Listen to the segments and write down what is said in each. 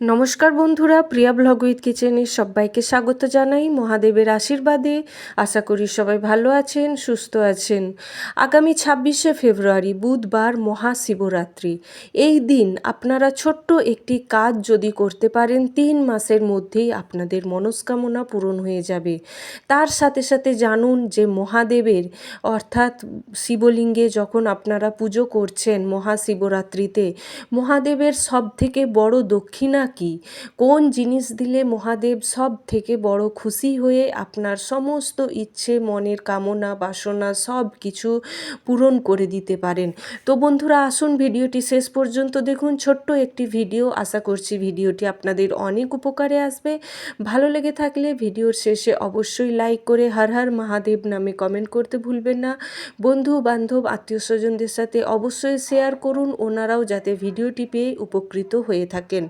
নমস্কার বন্ধুরা, প্রিয়া blog with কিচেনে সবাইকে স্বাগত জানাই মহাদেবের আশীর্বাদে। আশা করি সবাই ভালো আছেন, সুস্থ আছেন। আগামী ছাব্বিশে ফেব্রুয়ারি বুধবার মহাশিবরাত্রি। এই দিন আপনারা ছোট্ট একটি কাজ যদি করতে পারেন, তিন মাসের মধ্যেই আপনাদের মনস্কামনা পূরণ হয়ে যাবে। তার সাথে সাথে জানুন যে মহাদেবের, অর্থাৎ শিবলিঙ্গে যখন আপনারা পুজো করছেন মহাশিবরাত্রিতে, মহাদেবের সব থেকে বড় দক্ষিণা কি? কোন জিনিস দিলে মহাদেব সব থেকে বড় খুশি হয়ে আপনার সমস্ত ইচ্ছে, মনের কামনা, বাসনা সব কিছু পূরণ করে দিতে পারেন? তো বন্ধুরা, আসুন ভিডিওটি শেষ পর্যন্ত দেখুন। ছোট্ট একটি ভিডিও। আশা করছি ভিডিওটি আপনাদের অনেক উপকারে আসবে। ভালো লেগে থাকলে ভিডিওর শেষে অবশ্যই লাইক করে হর হর মহাদেব নামে কমেন্ট করতে ভুলবেন না। বন্ধু, বান্ধব, আত্মীয় স্বজনদের সাথে অবশ্যই শেয়ার করুন। ওনারাও যাতে ভিডিওটি পেয়ে উপকৃত হয়ে থাকেন।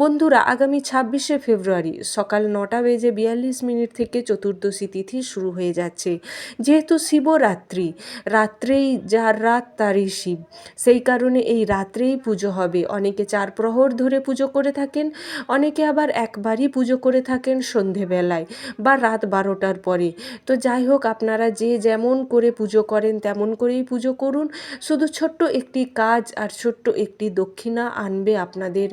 বন্ধুরা, আগামী ছাব্বিশে ফেব্রুয়ারি সকাল নটা বেজে বিয়াল্লিশ মিনিট থেকে চতুর্দশী তিথি শুরু হয়ে যাচ্ছে। যেহেতু শিবরাত্রি, রাত্রেই যার রাত তারই শিব। সেই কারণে এই রাত্রেই পুজো হবে। অনেকে চার প্রহর ধরে পুজো করে থাকেন, অনেকে আবার একবারই পুজো করে থাকেন সন্ধেবেলায় বা রাত বারোটার পরে। তো যাই হোক, আপনারা যে যেমন করে পুজো করেন, তেমন করেই পুজো করুন। শুধু ছোট্ট একটি কাজ আর ছোট্ট একটি দক্ষিণা আনবে আপনাদের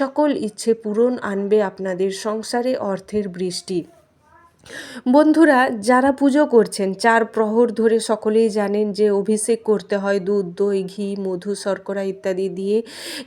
সকল ইচ্ছে পূরণ আনবে আপনাদের সংসারে অর্থের বৃষ্টি। বন্ধুরা, যারা পুজো করছেন, চার প্রহর ধরে সকলেই জানেন যে অভিষেক করতে হয় দুধ, দই, ঘি, মধু, শর্করা ইত্যাদি দিয়ে।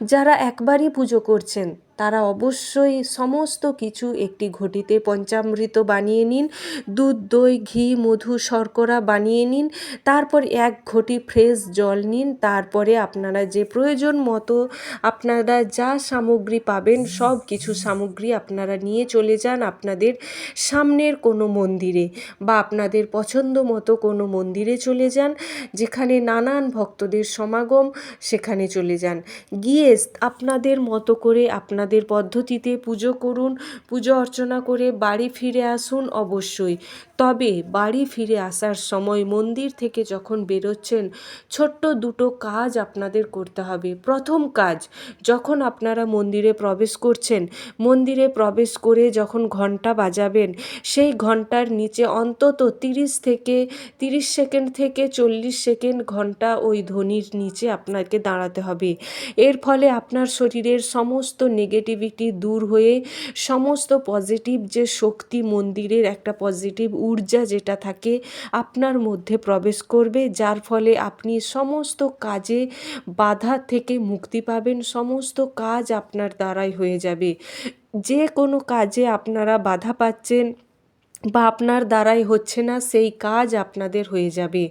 যারা একবারই পুজো করছেন তারা অবশ্যই সমস্ত কিছু একটি ঘটিতে পঞ্চামৃত বানিয়ে নিন, দুধ, দই, ঘি, মধু, শর্করা বানিয়ে নিন, তারপর এক ঘটি ফ্রেশ জল নিন, তারপরে আপনারা যে প্রয়োজন মতো আপনারা যা সামগ্রী পাবেন, সব কিছু সামগ্রী আপনারা নিয়ে চলে যান আপনাদের সামনের কোনো মন্দিরে বা আপনাদের পছন্দ মতো কোনো মন্দিরে চলে যান, যেখানে নানান ভক্তদের সমাগম সেখানে চলে যান। গিয়ে আপনাদের মতো করে আপনার আপনাদের পদ্ধতিতে পুজো করুন, পুজো অর্চনা করে বাড়ি ফিরে আসুন অবশ্যই। তবে বাড়ি ফিরে আসার সময় মন্দির থেকে যখন বেরোচ্ছেন, ছোট্ট দুটো কাজ আপনাদের করতে হবে। প্রথম কাজ, যখন আপনারা মন্দিরে প্রবেশ করছেন, মন্দিরে প্রবেশ করে যখন ঘণ্টা বাজাবেন, সেই ঘণ্টার নিচে অন্তত তিরিশ থেকে, তিরিশ সেকেন্ড থেকে চল্লিশ সেকেন্ড ঘণ্টা ওই ধ্বনির নিচে আপনাকে দাঁড়াতে হবে। এর ফলে আপনার শরীরের সমস্ত নেগেটিভিটি দূর হয়ে সমস্ত পজিটিভ যে শক্তি মন্দিরের একটা পজিটিভ ঊর্জা যেটা থাকে আপনার মধ্যে প্রবেশ করবে, যার ফলে আপনি সমস্ত কাজে বাধা থেকে মুক্তি পাবেন, সমস্ত কাজ আপনার দ্বারাই হয়ে যাবে। যে কোনো কাজে আপনারা বাধা পাচ্ছেন বা আপনার দ্বারাই হচ্ছে না, সেই কাজ আপনাদের হয়ে যাবে।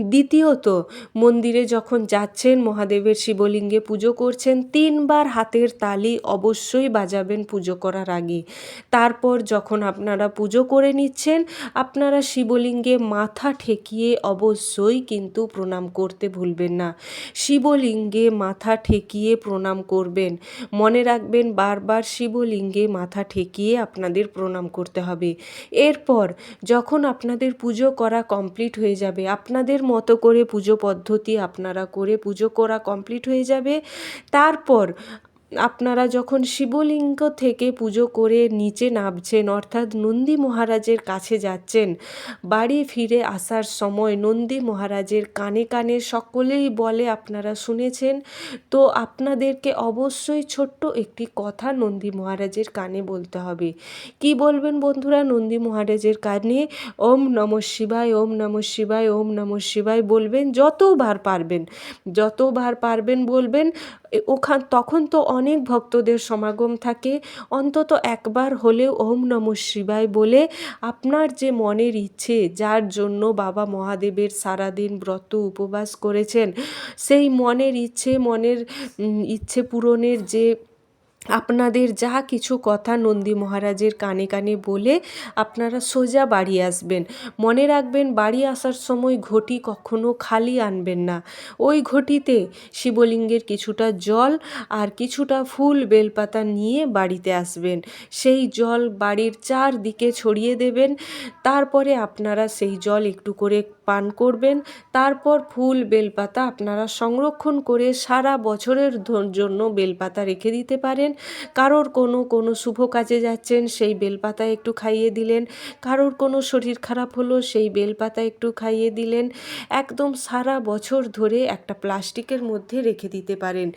দ্বিতীয়ত, মন্দিরে যখন যাচ্ছেন, মহাদেবের শিবলিঙ্গে পুজো করছেন, তিনবার হাতের তালি অবশ্যই বাজাবেন পুজো করার আগে। তারপর যখন আপনারা পুজো করে নিচ্ছেন, আপনারা শিবলিঙ্গে মাথা ঠেকিয়ে অবশ্যই কিন্তু প্রণাম করতে ভুলবেন না। শিবলিঙ্গে মাথা ঠেকিয়ে প্রণাম করবেন। মনে রাখবেন, বারবার শিবলিঙ্গে মাথা ঠেকিয়ে আপনাদের প্রণাম করতে হবে। এর এরপর যখন আপনাদের পুজো করা কমপ্লিট হয়ে যাবে, আপনাদের মতো করে পুজো পদ্ধতি আপনারা করে পুজো করা কমপ্লিট হয়ে যাবে, তারপর আপনারা যখন শিবলিঙ্গ থেকে পুজো করে নিচে নামছেন, অর্থাৎ নন্দী মহারাজের কাছে যাচ্ছেন, বাড়ি ফিরে আসার সময় নন্দী মহারাজের কানে কানে সকলেই বলে, আপনারা শুনেছেন? তো আপনাদেরকে অবশ্যই ছোট্ট একটি কথা নন্দী মহারাজের কানে বলতে হবে। কি বলবেন বন্ধুরা নন্দী মহারাজের কানে? ওম নম শিবায়, ওম নম শিবায়, ওম নম শিবায় বলবেন, যতবার পারবেন যতবার পারবেন বলবেন ওখান, তখন তো অনেক ভক্তদের সমাগম থাকে। অন্তত একবার হলেও ওম নম শিবায় বলে আপনার যে মনের ইচ্ছে, যার জন্য বাবা মহাদেবের সারাদিন ব্রত উপবাস করেছেন, সেই মনের ইচ্ছে মনের ইচ্ছে পূরণের যে আপনাদের যা কিছু কথা নন্দী মহারাজের কানে কানে বলে আপনারা সোজা বাড়ি আসবেন। মনে রাখবেন, বাড়ি আসার সময় ঘটি কখনো খালি আনবেন না। ওই ঘটিতে শিবলিঙ্গের কিছুটা জল আর কিছুটা ফুল বেলপাতা নিয়ে বাড়িতে আসবেন। সেই জল বাড়ির চারদিকে ছড়িয়ে দেবেন। তারপরে আপনারা সেই জল একটু করে পান করবেন। তারপর ফুল, বেলপাতা আপনারা সংরক্ষণ করে সারা বছরের জন্য বেলপাতা রেখে দিতে পারেন। কারোর কোনো কোনো শুভ কাজে যাচ্ছেন, সেই বেলপাতা একটু খাইয়ে দিলেন। কারোর কোনো শরীর খারাপ হলো, সেই বেলপাতা একটু খাইয়ে দিলেন। একদম সারা বছর ধরে একটা প্লাস্টিকের মধ্যে রেখে দিতে পারেন।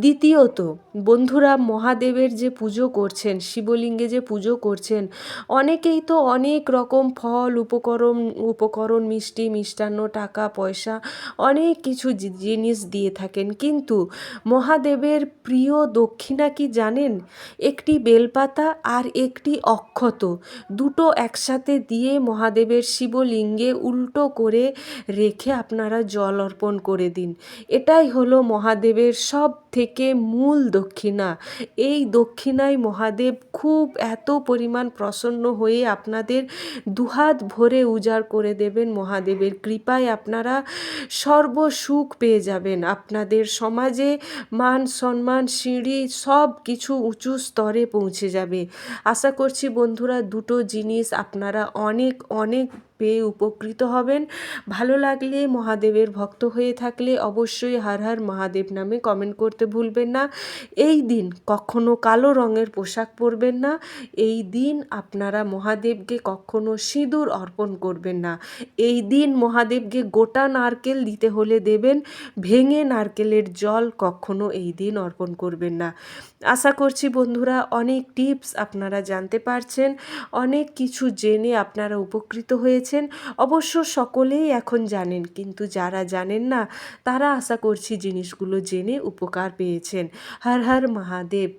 দ্বিতীয়ত, বন্ধুরা, মহাদেবের যে পুজো করছেন, শিবলিঙ্গে যে পুজো করছেন, অনেকেই তো অনেক রকম ফল, উপকরণ উপকরণ, মিষ্টি মিষ্টান্ন টাকা, পয়সা, অনেক কিছু জিনিস দিয়ে থাকেন। কিন্তু মহাদেবের প্রিয় দক্ষিণা কি জানেন? একটি বেলপাতা আর একটি অক্ষত। দুটো একসাথে দিয়ে মহাদেবের শিবলিঙ্গে উল্টো করে রেখে আপনারা জল অর্পণ করে দিন। এটাই হলো মহাদেবের সব থেকে মূল দক্ষিণা। এই দক্ষিণায় মহাদেব খুব এত পরিমাণ প্রসন্ন হয়ে আপনাদের দুহাত ভরে উজাড় করে দেবেন মহাদেবের কৃপায়। আপনারা সর্বসুখ পেয়ে যাবেন। আপনাদের সমাজে মান সম্মান, সিঁড়ি সব কিছু উঁচু স্তরে পৌঁছে যাবে। আশা করছি বন্ধুরা দুটো জিনিস আপনারা অনেক অনেক পেয়ে উপকৃত হবেন। ভালো লাগলে মহাদেবের ভক্ত হয়ে থাকলে অবশ্যই হার হার মহাদেব নামে কমেন্ট করতে ভুলবেন না। এই দিন কখনো কালো রঙের পোশাক পরবেন না। এই দিন আপনারা মহাদেবকে কখনো সিঁদুর অর্পণ করবেন না। এই দিন মহাদেবকে গোটা নারকেল দিতে হলে দেবেন। ভেঙে নারকেলের জল কখনো এই দিন অর্পণ করবেন না। আশা করছি বন্ধুরা অনেক টিপস আপনারা জানতে পারছেন। অনেক কিছু জেনে আপনারা উপকৃত হয়েছেন অবশ্য সকলেই এখন জানেন, কিন্তু যারা জানেন না, তারা আশা করছি জিনিসগুলো জেনে উপকার পেয়েছেন। হর হর মহাদেব।